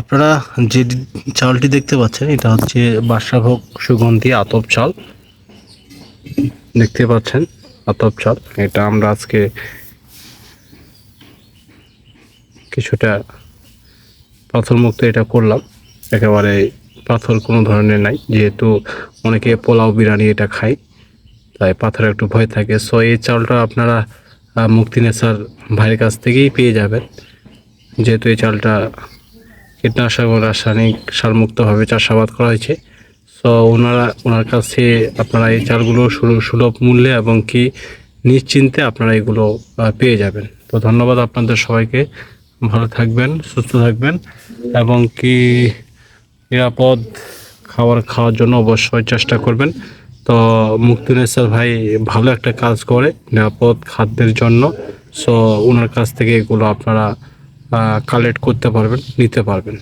আপনারা যে চালটি দেখতে পাচ্ছেন এটা হচ্ছে বাদশাভোগ সুগন্ধি আতপ চাল। দেখতে পাচ্ছেন আতপ চাল। এটা আমরা আজকে কিছুটা পাথর মুক্ত এটা করলাম। একেবারে পাথর কোনো ধরনের নাই যেহেতু অনেকে পোলাও বিরিয়ানি এটা খায় তাই পাথর একটু ভয় থাকে। সো এই চালটা আপনারা আহ, মুক্তিনেসার ভাইয়ের কাছ থেকেই পেয়ে যাবেন। যেহেতু এই চালটা কীটনাশক ও রাসায়নিক সারমুক্তভাবে চাষাবাদ করা হয়েছে। সো ওনারা, ওনার কাছে আপনারা এই চালগুলো সুল- সুলভ মূল্যে এবং কি নিশ্চিন্তে আপনারা এগুলো পেয়ে যাবেন। তো ধন্যবাদ আপনাদের সবাইকে। ভালো থাকবেন, সুস্থ থাকবেন এবং কি নিরাপদ খাবার খাওয়ার জন্য অবশ্যই চেষ্টা করবেন। তো মুক্তিনেসার ভাই ভালো একটা কাজ করে নিরাপদ খাদ্যের জন্য। সো ওনার কাছ থেকে এগুলো আপনারা কালেক্ট করতে পারবেন নিতে পারবেন।